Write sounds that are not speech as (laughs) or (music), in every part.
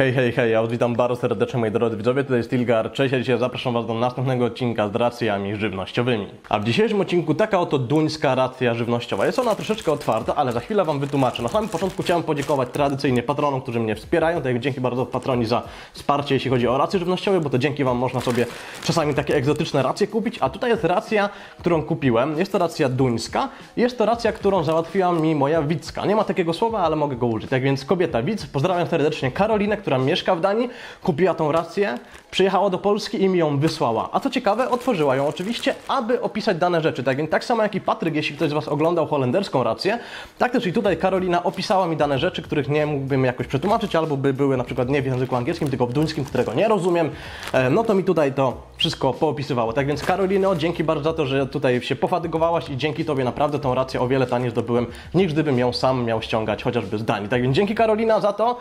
Hej, hej, hej, ja witam bardzo serdecznie moi drodzy widzowie, tutaj jest Tilgar, cześć, ja dzisiaj zapraszam was do następnego odcinka z racjami żywnościowymi. A w dzisiejszym odcinku taka oto duńska racja żywnościowa. Jest ona troszeczkę otwarta, ale za chwilę wam wytłumaczę. Na samym początku chciałem podziękować tradycyjnie patronom, którzy mnie wspierają, tak dzięki bardzo patroni za wsparcie, jeśli chodzi o racje żywnościowe, bo to dzięki wam można sobie czasami takie egzotyczne racje kupić, a tutaj jest racja, którą kupiłem, jest to racja duńska, jest to racja, którą załatwiła mi moja widzka. Nie ma takiego słowa, ale mogę go użyć. Tak więc kobieta widz, pozdrawiam serdecznie Karolinę, która mieszka w Danii, kupiła tą rację, przyjechała do Polski i mi ją wysłała. A co ciekawe, otworzyła ją oczywiście, aby opisać dane rzeczy. Tak więc tak samo jak i Patryk, jeśli ktoś z Was oglądał holenderską rację, tak też i tutaj Karolina opisała mi dane rzeczy, których nie mógłbym jakoś przetłumaczyć, albo by były na przykład nie w języku angielskim, tylko w duńskim, którego nie rozumiem. E, No to mi tutaj to wszystko poopisywało. Tak więc Karolino, dzięki bardzo za to, że tutaj się pofatygowałaś i dzięki Tobie naprawdę tą rację o wiele taniej zdobyłem, niż gdybym ją sam miał ściągać chociażby z Danii. Tak więc dzięki Karolina za to.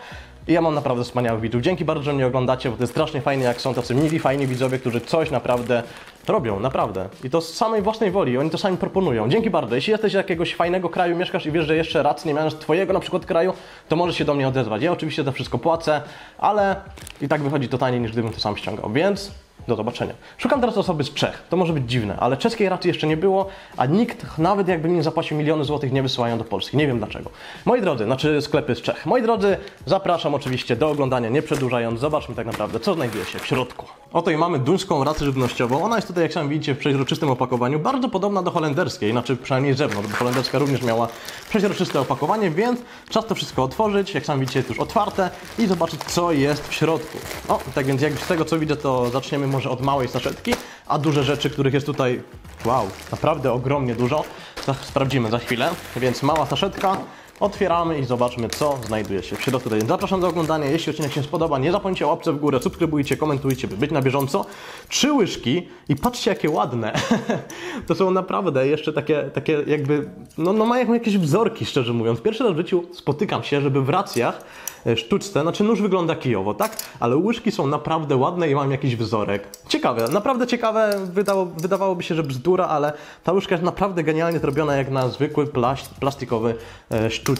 I ja mam naprawdę wspaniałych widzów. Dzięki bardzo, że mnie oglądacie, bo to jest strasznie fajne, jak są tacy mili, fajni widzowie, którzy coś naprawdę robią, naprawdę. I to z samej własnej woli, oni to sami proponują. Dzięki bardzo. Jeśli jesteś z jakiegoś fajnego kraju, mieszkasz i wiesz, że jeszcze raz nie miałem twojego na przykład kraju, to możesz się do mnie odezwać. Ja oczywiście to wszystko płacę, ale i tak wychodzi to taniej, niż gdybym to sam ściągał. Więc do zobaczenia. Szukam teraz osoby z Czech. To może być dziwne, ale czeskiej racji jeszcze nie było, a nikt, nawet jakby mi zapłacił miliony złotych, nie wysyłają do Polski. Nie wiem dlaczego. Moi drodzy, znaczy sklepy z Czech. Moi drodzy, zapraszam oczywiście do oglądania, nie przedłużając. Zobaczmy tak naprawdę, co znajduje się w środku. Oto i mamy duńską rację żywnościową. Ona jest tutaj, jak sami widzicie, w przeźroczystym opakowaniu, bardzo podobna do holenderskiej, znaczy przynajmniej zewnątrz, bo holenderska również miała przeźroczyste opakowanie, więc czas to wszystko otworzyć. Jak sami widzicie, jest już otwarte i zobaczyć, co jest w środku. O, tak więc jak z tego, co widzę, to zaczniemy może od małej saszetki, a duże rzeczy, których jest tutaj, wow, naprawdę ogromnie dużo, sprawdzimy za chwilę. Więc mała saszetka, otwieramy i zobaczmy, co znajduje się w środku. Zapraszam do oglądania, jeśli odcinek się spodoba, nie zapomnijcie o łapce w górę, subskrybujcie, komentujcie, by być na bieżąco. Trzy łyżki i patrzcie, jakie ładne. (laughs) to są naprawdę jeszcze takie, takie jakby, no, no mają jakieś wzorki, szczerze mówiąc. Pierwszy raz w życiu spotykam się, żeby w racjach sztuczce, znaczy nóż wygląda kijowo, tak? Ale łyżki są naprawdę ładne i mają jakiś wzorek. Ciekawe, naprawdę ciekawe, wydało, wydawałoby się, że bzdura, ale ta łyżka jest naprawdę genialnie zrobiona jak na zwykły plast, plastikowy e, sztuc.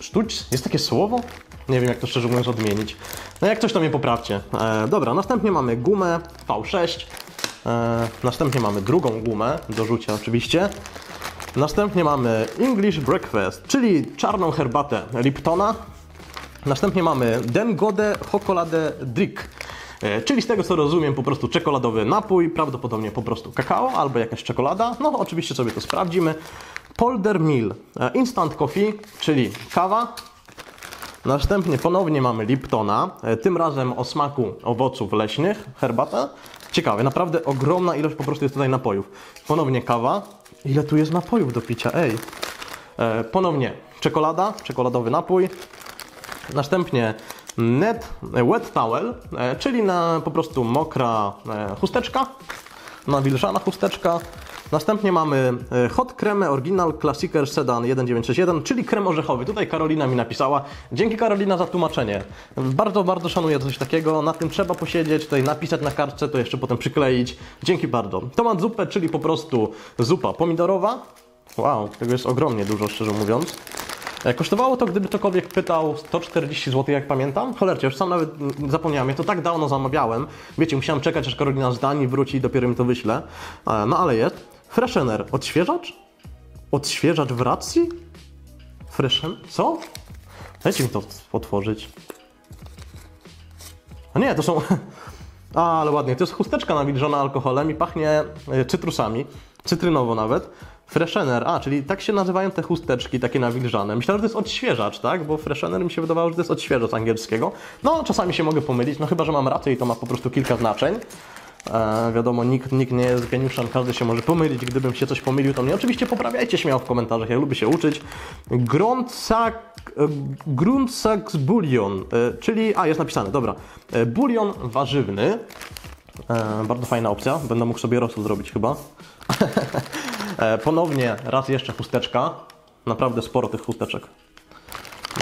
Sztuc? Jest takie słowo? Nie wiem, jak to szczerze mówiąc odmienić. No jak coś, to mnie poprawcie. E, dobra, następnie mamy gumę V6. E, następnie mamy drugą gumę, do rzucia oczywiście. Następnie mamy English Breakfast, czyli czarną herbatę Liptona. Następnie mamy Den Gode Chocolade Drink, e, czyli z tego co rozumiem po prostu czekoladowy napój, prawdopodobnie po prostu kakao albo jakaś czekolada. No oczywiście sobie to sprawdzimy. Polder Mill e, Instant Coffee, czyli kawa. Następnie ponownie mamy Liptona, e, tym razem o smaku owoców leśnych, herbata. Ciekawe, naprawdę ogromna ilość po prostu jest tutaj napojów. Ponownie kawa. Ile tu jest napojów do picia, ej. Ponownie czekolada, czekoladowy napój. Następnie net wet towel, e, czyli na po prostu mokra e, chusteczka, nawilżana chusteczka. Następnie mamy e, Hot Creme Original Classicer Sedan 1961, czyli krem orzechowy. Tutaj Karolina mi napisała. Dzięki Karolina za tłumaczenie. Bardzo, bardzo szanuję coś takiego. Na tym trzeba posiedzieć, tutaj napisać na kartce, to jeszcze potem przykleić. Dzięki bardzo. Tomat zupę, czyli po prostu zupa pomidorowa. Wow, tego jest ogromnie dużo, szczerze mówiąc. E, Kosztowało to, gdyby ktokolwiek pytał, 140 zł, jak pamiętam. Cholercie, już sam nawet mm, zapomniałem, ja to tak dawno zamawiałem. Wiecie, musiałem czekać, aż Karolina z Danii wróci i dopiero mi to wyśle. No ale jest. Freshener, odświeżacz? Odświeżacz w racji? Freshen... co? Dajcie mi to otworzyć. A nie, to są... A, (laughs) ale ładnie. To jest chusteczka nawilżona alkoholem i pachnie e, cytrusami. Cytrynowo nawet. Freshener, a, czyli tak się nazywają te chusteczki, takie nawilżane. Myślałem, że to jest odświeżacz, tak? Bo freshener mi się wydawało, że to jest odświeżacz angielskiego. No, czasami się mogę pomylić, no chyba, że mam rację i to ma po prostu kilka znaczeń. E, wiadomo, nikt, nikt nie jest geniuszem, każdy się może pomylić. Gdybym się coś pomylił, to mnie oczywiście poprawiajcie śmiało w komentarzach, ja lubię się uczyć. Grundsak, e, Grundsaks Bullion, e, czyli, a jest napisane, dobra, e, bulion warzywny. E, bardzo fajna opcja, będę mógł sobie rosół zrobić chyba. (laughs) E, Ponownie raz jeszcze chusteczka. Naprawdę sporo tych chusteczek.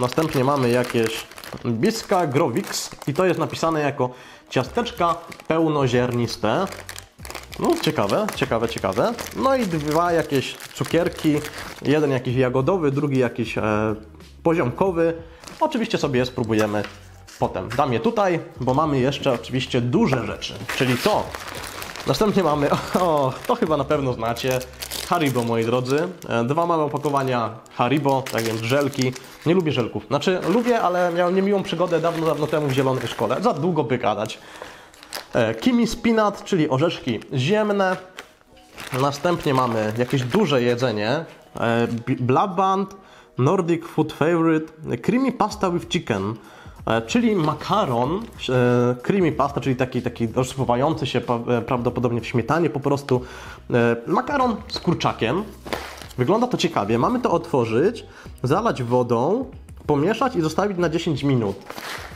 Następnie mamy jakieś Biska Grovix i to jest napisane jako ciasteczka pełnoziarniste. No ciekawe, ciekawe, ciekawe. No i dwa jakieś cukierki. Jeden jakiś jagodowy, drugi jakiś e, poziomkowy. Oczywiście sobie je spróbujemy potem. Dam je tutaj, bo mamy jeszcze oczywiście duże rzeczy, czyli to. Następnie mamy, (laughs) o, to chyba na pewno znacie, Haribo, moi drodzy. E, Dwa małe opakowania Haribo, tak więc żelki. Nie lubię żelków. Znaczy, lubię, ale miałem niemiłą przygodę dawno, dawno temu w zielonej szkole. Za długo by gadać. E, Kimi Spinat, czyli orzeszki ziemne. Następnie mamy jakieś duże jedzenie. E, Blaband, Nordic Food Favorite, Creamy Pasta with Chicken. E, Czyli makaron, e, creamy pasta, czyli taki, taki rozpływający się e, prawdopodobnie w śmietanie po prostu. Makaron z kurczakiem. Wygląda to ciekawie. Mamy to otworzyć, zalać wodą, pomieszać i zostawić na 10 minut.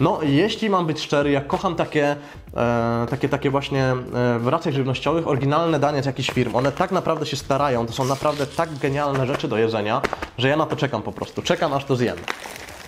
No, jeśli mam być szczery, ja kocham takie, e, takie, takie właśnie e, w racjach żywnościowych oryginalne dania z jakichś firm. One tak naprawdę się starają, to są naprawdę tak genialne rzeczy do jedzenia, że ja na to czekam po prostu. Czekam aż to zjem.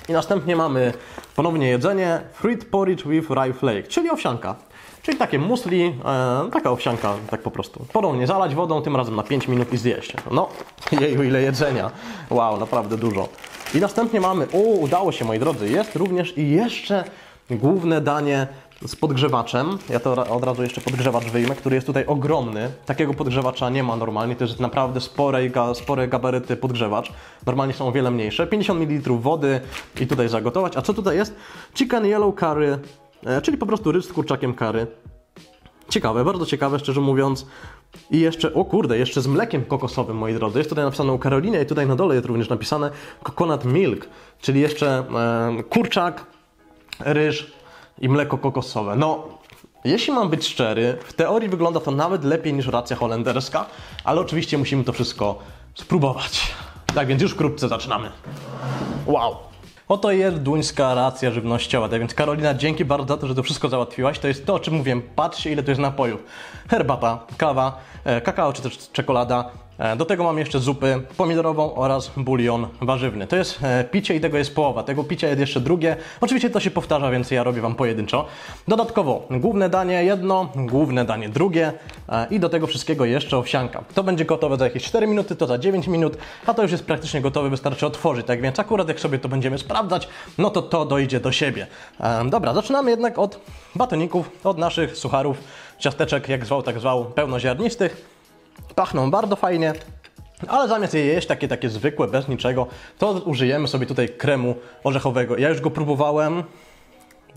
I następnie mamy ponownie jedzenie fruit porridge with rye flake, czyli owsianka. Czyli takie musli, e, taka owsianka, tak po prostu. Ponownie zalać wodą, tym razem na 5 minut i zjeść. No, (laughs) jeju, ile jedzenia. Wow, naprawdę dużo. I następnie mamy, o, udało się moi drodzy, jest również i jeszcze główne danie z podgrzewaczem. Ja to od razu jeszcze podgrzewacz wyjmę, który jest tutaj ogromny. Takiego podgrzewacza nie ma normalnie, to jest naprawdę spore, spore gabaryty podgrzewacz. Normalnie są o wiele mniejsze. 50 ml wody i tutaj zagotować. A co tutaj jest? Chicken yellow curry, e, czyli po prostu ryż z kurczakiem curry. Ciekawe, bardzo ciekawe, szczerze mówiąc. I jeszcze, o kurde, jeszcze z mlekiem kokosowym, moi drodzy. Jest tutaj napisane u Karolinie i tutaj na dole jest również napisane coconut milk, czyli jeszcze e, kurczak, ryż i mleko kokosowe. No, jeśli mam być szczery, w teorii wygląda to nawet lepiej niż racja holenderska, ale oczywiście musimy to wszystko spróbować. Tak więc już wkrótce zaczynamy. Wow. Oto jest duńska racja żywnościowa. Tak więc Karolina, dzięki bardzo za to, że to wszystko załatwiłaś. To jest to, o czym mówiłem. Patrzcie, ile tu jest napojów. Herbata, kawa, e, kakao czy też czekolada. E, Do tego mam jeszcze zupy pomidorową oraz bulion warzywny. To jest e, picie i tego jest połowa. Tego picia jest jeszcze drugie. Oczywiście to się powtarza, więc ja robię Wam pojedynczo. Dodatkowo główne danie jedno, główne danie drugie e, i do tego wszystkiego jeszcze owsianka. To będzie gotowe za jakieś 4 minuty, to za 9 minut, a to już jest praktycznie gotowe, wystarczy otworzyć. Tak więc akurat jak sobie to będziemy sprawdzać, no to to dojdzie do siebie. Dobra, zaczynamy jednak od batoników, od naszych sucharów, ciasteczek, jak zwał, tak zwał, pełnoziarnistych. Pachną bardzo fajnie, ale zamiast je jeść takie, takie zwykłe, bez niczego, to użyjemy sobie tutaj kremu orzechowego. Ja już go próbowałem.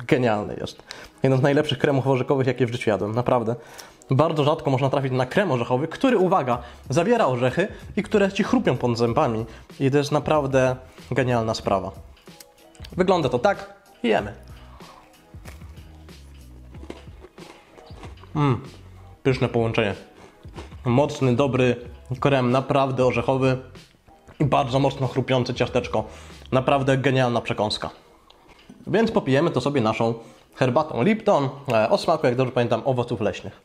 Genialny jest. Jeden z najlepszych kremów orzechowych, jakie w życiu jadłem, naprawdę. Bardzo rzadko można trafić na krem orzechowy, który, uwaga, zawiera orzechy i które ci chrupią pod zębami. I to jest naprawdę genialna sprawa. Wygląda to tak jemy. Mmm, pyszne połączenie mocny, dobry krem, naprawdę orzechowy i bardzo mocno chrupiące ciasteczko. Naprawdę genialna przekąska. Więc popijemy to sobie naszą herbatą Lipton e, o smaku, jak dobrze pamiętam, owoców leśnych.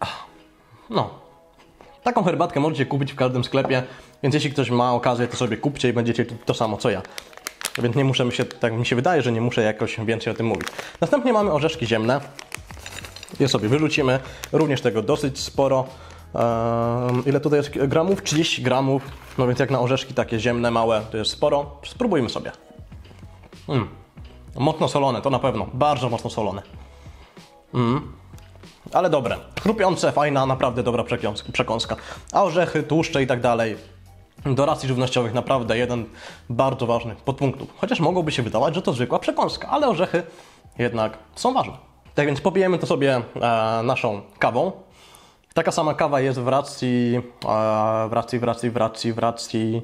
Ach, No, taką herbatkę możecie kupić w każdym sklepie, więc jeśli ktoś ma okazję, to sobie kupcie i będziecie to samo co ja. Więc nie muszę mi się, tak mi się wydaje, że nie muszę jakoś więcej o tym mówić. Następnie mamy orzeszki ziemne. Je sobie wyrzucimy. Również tego dosyć sporo. Ehm, ile tutaj jest gramów? 30 gramów. No więc jak na orzeszki takie ziemne, małe, to jest sporo. Spróbujmy sobie. Mm. Mocno solone, to na pewno. Bardzo mocno solone. Mm. Ale dobre. Chrupiące, fajna, naprawdę dobra przekąska. A orzechy, tłuszcze i tak dalej. Do racji żywnościowych naprawdę jeden bardzo ważny podpunktów. Chociaż mogłoby się wydawać, że to zwykła przekąska, ale orzechy jednak są ważne. Tak więc popijemy to sobie e, naszą kawą. Taka sama kawa jest w racji, e, w racji, w racji, w racji, w racji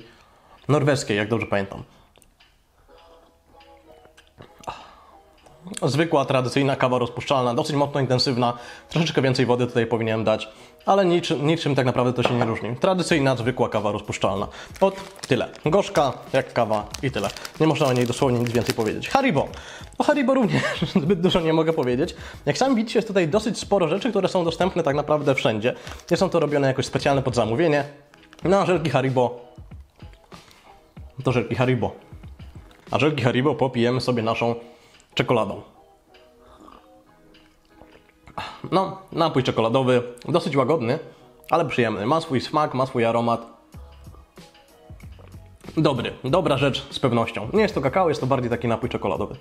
norweskiej, jak dobrze pamiętam. Zwykła, tradycyjna kawa rozpuszczalna, dosyć mocno intensywna. Troszeczkę więcej wody tutaj powinienem dać, ale niczym, niczym tak naprawdę to się nie różni. Tradycyjna, zwykła kawa rozpuszczalna. Od tyle. Gorzka, jak kawa i tyle. Nie można o niej dosłownie nic więcej powiedzieć. Haribo. O Haribo również (laughs) zbyt dużo nie mogę powiedzieć. Jak sami widzicie, jest tutaj dosyć sporo rzeczy, które są dostępne tak naprawdę wszędzie. Nie są to robione jakoś specjalne pod zamówienie. No, żelki Haribo to żelki Haribo. A żelki Haribo popijemy sobie naszą czekoladą. No, napój czekoladowy, dosyć łagodny, ale przyjemny. Ma swój smak, ma swój aromat. Dobry, dobra rzecz z pewnością. Nie jest to kakao, jest to bardziej taki napój czekoladowy.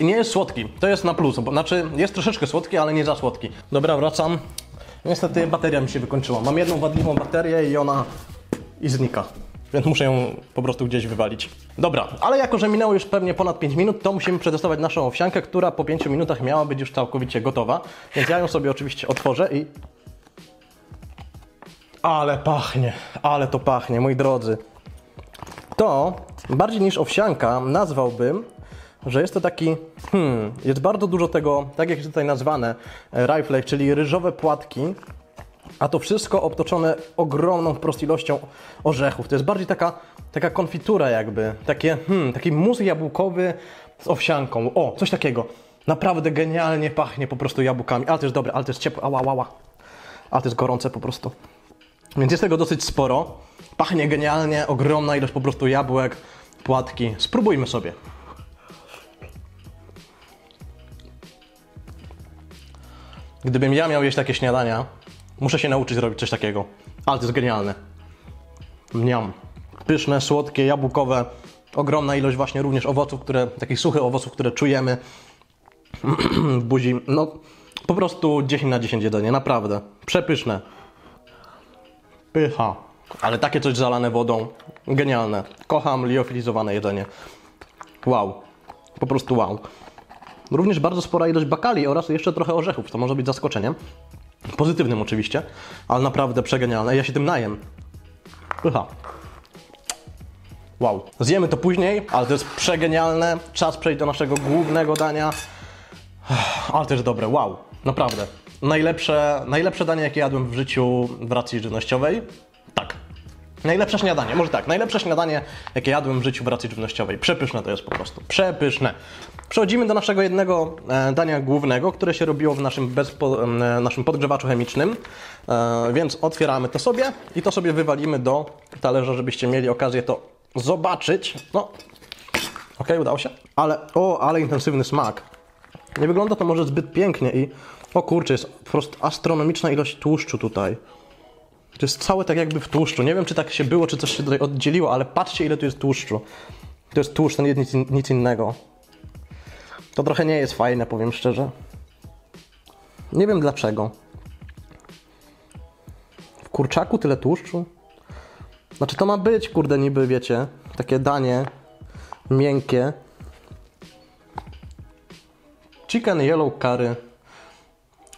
I nie jest słodki, to jest na plus, bo znaczy jest troszeczkę słodki, ale nie za słodki. Dobra, wracam. Niestety bateria mi się wykończyła. Mam jedną wadliwą baterię i ona i znika. (laughs) Więc muszę ją po prostu gdzieś wywalić. Dobra, ale jako, że minęło już pewnie ponad 5 minut, to musimy przetestować naszą owsiankę, która po 5 minutach miała być już całkowicie gotowa. Więc ja ją sobie oczywiście otworzę i... Ale pachnie, ale to pachnie, moi drodzy. To bardziej niż owsianka nazwałbym, że jest to taki, hmm, jest bardzo dużo tego, tak jak jest tutaj nazwane, e, rifle, czyli ryżowe płatki, a to wszystko obtoczone ogromną wprost ilością orzechów. To jest bardziej taka, taka konfitura jakby, takie, hmm, taki mus jabłkowy z owsianką. O, coś takiego. Naprawdę genialnie pachnie po prostu jabłkami. Ale to jest dobre, ale to jest ciepłe, ała, ała. Ale to jest gorące po prostu. Więc jest tego dosyć sporo. Pachnie genialnie, ogromna ilość po prostu jabłek, płatki. Spróbujmy sobie. Gdybym ja miał jeść takie śniadania, muszę się nauczyć robić coś takiego. Ale to jest genialne. Mniam. Pyszne, słodkie, jabłkowe. Ogromna ilość właśnie również owoców, które, takich suchych owoców, które czujemy (clears throat) w buzi. No, po prostu 10 na 10 jedzenie, naprawdę. Przepyszne. Pycha. Ale takie coś zalane wodą, genialne. Kocham liofilizowane jedzenie. Wow. Po prostu wow. Również bardzo spora ilość bakali oraz jeszcze trochę orzechów. To może być zaskoczeniem. Pozytywnym oczywiście, ale naprawdę przegenialne. Ja się tym najem. Pycha. Wow. Zjemy to później, ale to jest przegenialne. Czas przejść do naszego głównego dania. Ale jest dobre. Wow. Naprawdę. Najlepsze, najlepsze danie, jakie jadłem w życiu w racji żywnościowej. Tak. Najlepsze śniadanie, może tak, najlepsze śniadanie, jakie jadłem w życiu w racji żywnościowej. Przepyszne to jest po prostu, przepyszne. Przechodzimy do naszego jednego e, dania głównego, które się robiło w naszym, bezpo, e, naszym podgrzewaczu chemicznym. E, więc otwieramy to sobie i to sobie wywalimy do talerza, żebyście mieli okazję to zobaczyć. No, ok, udało się. Ale, o, ale intensywny smak. Nie wygląda to może zbyt pięknie i, o kurczę, jest po prostu astronomiczna ilość tłuszczu tutaj. To jest całe tak jakby w tłuszczu. Nie wiem, czy tak się było, czy coś się tutaj oddzieliło, ale patrzcie, ile tu jest tłuszczu. To jest tłuszcz, to nie jest nic, nic innego. To trochę nie jest fajne, powiem szczerze. Nie wiem dlaczego. W kurczaku tyle tłuszczu? Znaczy to ma być, kurde, niby, wiecie, takie danie miękkie. Chicken yellow curry.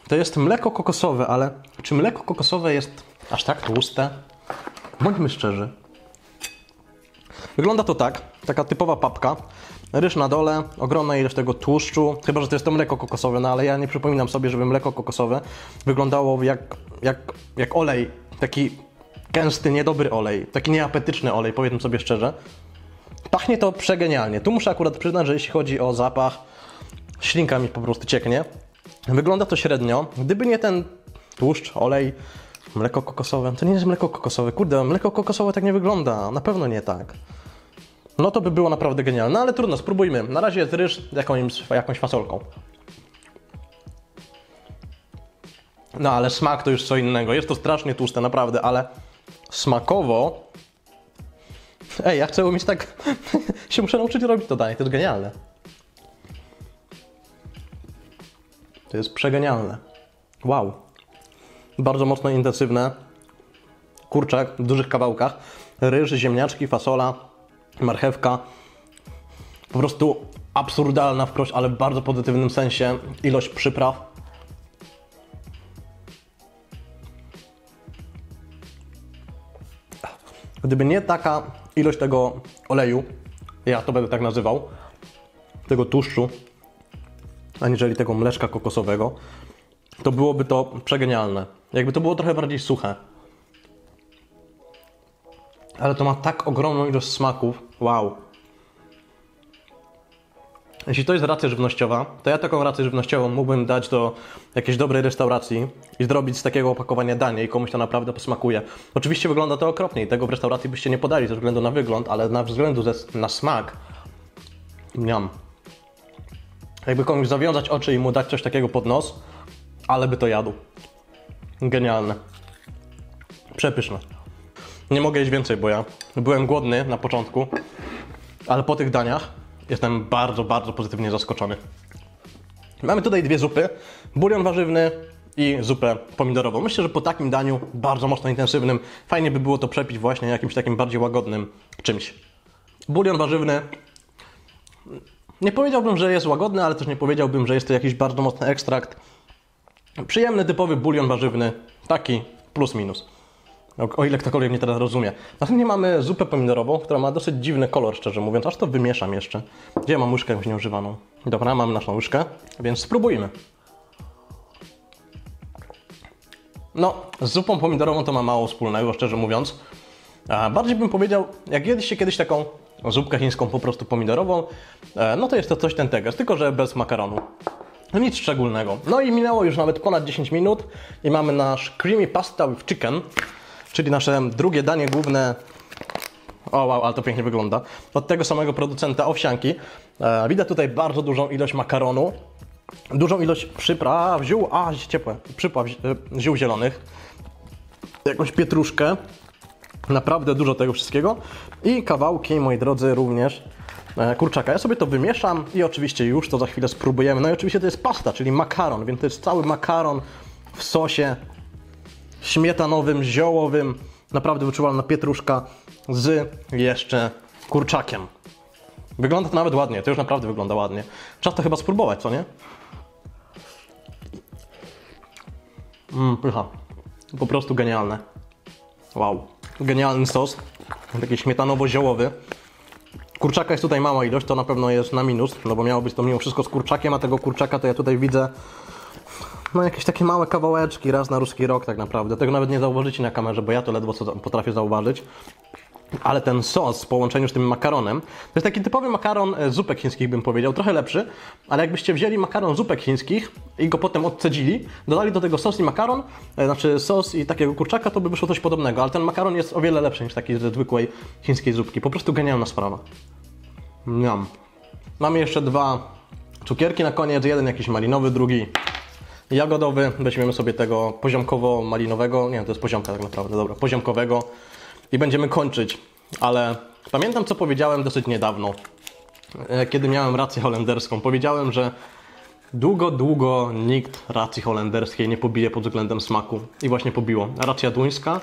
To jest mleko kokosowe, ale czy mleko kokosowe jest aż tak tłuste? Bądźmy szczerzy. Wygląda to tak, taka typowa papka. Ryż na dole, ogromna ilość tego tłuszczu, chyba że to jest to mleko kokosowe, no ale ja nie przypominam sobie, żeby mleko kokosowe wyglądało jak, jak, jak olej, taki gęsty, niedobry olej, taki nieapetyczny olej, powiedzmy sobie szczerze. Pachnie to przegenialnie. Tu muszę akurat przyznać, że jeśli chodzi o zapach, ślinka mi po prostu cieknie. Wygląda to średnio. Gdyby nie ten tłuszcz, olej, mleko kokosowe, to nie jest mleko kokosowe. Kurde, mleko kokosowe tak nie wygląda. Na pewno nie tak. No to by było naprawdę genialne, ale trudno, spróbujmy. Na razie jest ryż jakąś, jakąś fasolką. No ale smak to już co innego. Jest to strasznie tłuste, naprawdę, ale smakowo... Ej, ja chcę umieć tak... (laughs) się muszę nauczyć robić to danie, to jest genialne. To jest przegenialne. Wow. Bardzo mocno intensywne. Kurczak w dużych kawałkach. Ryż, ziemniaczki, fasola, marchewka. Po prostu absurdalna wprost, ale w bardzo pozytywnym sensie ilość przypraw. Gdyby nie taka ilość tego oleju, ja to będę tak nazywał, tego tłuszczu, aniżeli tego mleczka kokosowego, to byłoby to przegenialne. Jakby to było trochę bardziej suche. Ale to ma tak ogromną ilość smaków. Wow. Jeśli to jest racja żywnościowa, to ja taką rację żywnościową mógłbym dać do jakiejś dobrej restauracji i zrobić z takiego opakowania danie i komuś to naprawdę posmakuje. Oczywiście wygląda to okropnie i tego w restauracji byście nie podali ze względu na wygląd, ale na względu na smak. Miam. Jakby komuś zawiązać oczy i mu dać coś takiego pod nos, ale by to jadł. Genialne. Przepyszne. Nie mogę jeść więcej, bo ja byłem głodny na początku, ale po tych daniach jestem bardzo, bardzo pozytywnie zaskoczony. Mamy tutaj dwie zupy, bulion warzywny i zupę pomidorową. Myślę, że po takim daniu, bardzo mocno intensywnym, fajnie by było to przepić właśnie jakimś takim bardziej łagodnym czymś. Bulion warzywny, nie powiedziałbym, że jest łagodny, ale też nie powiedziałbym, że jest to jakiś bardzo mocny ekstrakt. Przyjemny, typowy bulion warzywny, taki plus minus. O, ile ktokolwiek mnie teraz rozumie. Następnie mamy zupę pomidorową, która ma dosyć dziwny kolor, szczerze mówiąc, aż to wymieszam jeszcze. Gdzie mam łyżkę jakąś nieużywaną? Dobra, mamy naszą łyżkę, więc spróbujmy. No, z zupą pomidorową to ma mało wspólnego, szczerze mówiąc. Bardziej bym powiedział, jak jedliście kiedyś taką zupkę chińską po prostu pomidorową, e, no to jest to coś ten teges, tylko że bez makaronu. No nic szczególnego. No i minęło już nawet ponad 10 minut i mamy nasz creamy pasta with chicken, czyli nasze drugie danie główne. O wow, ale to pięknie wygląda. Od tego samego producenta owsianki. E, widać tutaj bardzo dużą ilość makaronu, dużą ilość przypraw, ziół, a ciepłe, przypraw, e, ziół zielonych, jakąś pietruszkę, naprawdę dużo tego wszystkiego i kawałki, moi drodzy, również kurczaka. Ja sobie to wymieszam i oczywiście już to za chwilę spróbujemy. No i oczywiście to jest pasta, czyli makaron, więc to jest cały makaron w sosie śmietanowym, ziołowym, naprawdę wyczuwalna pietruszka z jeszcze kurczakiem. Wygląda to nawet ładnie, to już naprawdę wygląda ładnie. Czas to chyba spróbować, co nie? Mmm, pycha. Po prostu genialne. Wow. Genialny sos. Taki śmietanowo-ziołowy. Kurczaka jest tutaj mała ilość, to na pewno jest na minus, no bo miało być to mimo wszystko z kurczakiem, a tego kurczaka to ja tutaj widzę no jakieś takie małe kawałeczki raz na ruski rok tak naprawdę. Tego nawet nie zauważycie na kamerze, bo ja to ledwo co potrafię zauważyć. Ale ten sos w połączeniu z tym makaronem, to jest taki typowy makaron e, zupek chińskich bym powiedział, trochę lepszy, ale jakbyście wzięli makaron zupek chińskich i go potem odcedzili, dodali do tego sos i makaron, e, znaczy sos i takiego kurczaka, to by wyszło coś podobnego, ale ten makaron jest o wiele lepszy niż taki ze zwykłej chińskiej zupki. Po prostu genialna sprawa. Miam. Mamy jeszcze dwa cukierki na koniec, jeden jakiś malinowy, drugi jagodowy. Weźmiemy sobie tego poziomkowo-malinowego, nie, to jest poziomka tak naprawdę, dobra, poziomkowego i będziemy kończyć. Ale pamiętam, co powiedziałem dosyć niedawno, e, kiedy miałem rację holenderską. Powiedziałem, że długo, długo nikt racji holenderskiej nie pobije pod względem smaku. I właśnie pobiło. Racja duńska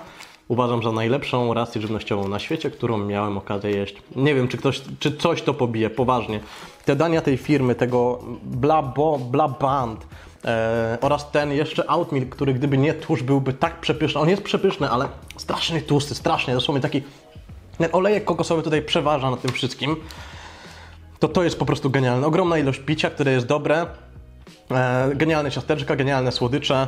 uważam za najlepszą rację żywnościową na świecie, którą miałem okazję jeść. Nie wiem, czy, ktoś, czy coś to pobije, poważnie. Te dania tej firmy, tego Blabo, Blaband, e, oraz ten jeszcze Outmilk, który gdyby nie tłuszcz byłby tak przepyszny. On jest przepyszny, ale strasznie tłusty, strasznie. Dosłownie taki ten olejek kokosowy tutaj przeważa na tym wszystkim. To to jest po prostu genialne. Ogromna ilość picia, które jest dobre. E, genialne ciasteczka, genialne słodycze.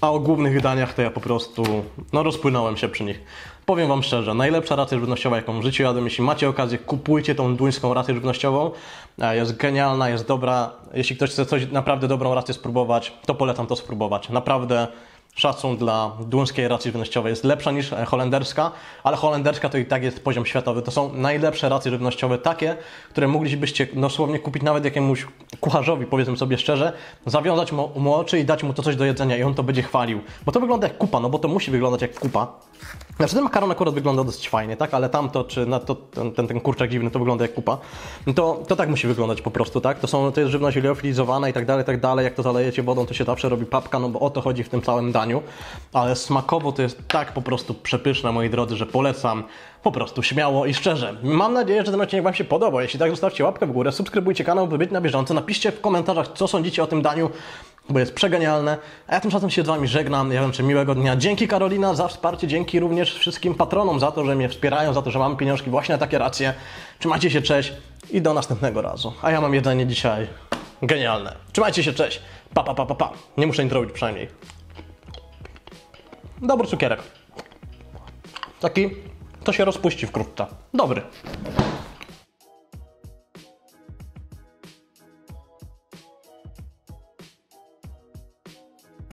A o głównych daniach to ja po prostu no, rozpłynąłem się przy nich. Powiem Wam szczerze, najlepsza racja żywnościowa, jaką w życiu jadłem. Jeśli macie okazję, kupujcie tą duńską rację żywnościową. E, Jest genialna, jest dobra. Jeśli ktoś chce coś naprawdę dobrą rację spróbować, to polecam to spróbować. Naprawdę szacun dla duńskiej racji żywnościowej jest lepsza niż e, holenderska, ale holenderska to i tak jest poziom światowy. To są najlepsze racje żywnościowe, takie, które moglibyście dosłownie kupić nawet jakiemuś kucharzowi, powiedzmy sobie szczerze, zawiązać mu, mu oczy i dać mu to coś do jedzenia i on to będzie chwalił. Bo to wygląda jak kupa, no bo to musi wyglądać jak kupa. Znaczy ten makaron akurat wygląda dosyć fajnie, tak? Ale tamto, czy na to, ten, ten, kurczak dziwny, to wygląda jak kupa. No to, to tak musi wyglądać po prostu, tak? To, są, to jest żywność liofilizowana i tak dalej, tak dalej. Jak to zalejecie wodą, to się zawsze robi papka, no bo o to chodzi w tym całym daniu. Ale smakowo to jest tak po prostu przepyszne, moi drodzy, że polecam po prostu śmiało i szczerze. Mam nadzieję, że ten odcinek Wam się podobał. Jeśli tak, zostawcie łapkę w górę, subskrybujcie kanał, by być na bieżąco. Napiszcie w komentarzach, co sądzicie o tym daniu, bo jest przegenialne. A ja tymczasem się z Wami żegnam. Ja życzę miłego dnia. Dzięki Karolina za wsparcie, dzięki również wszystkim patronom za to, że mnie wspierają, za to, że mam pieniążki właśnie na takie racje. Trzymajcie się, cześć i do następnego razu. A ja mam jedzenie dzisiaj genialne. Trzymajcie się, cześć. Pa, pa, pa, pa, pa. Nie muszę nic robić przynajmniej. Dobry cukierek. Taki, to się rozpuści wkrótce. Dobry.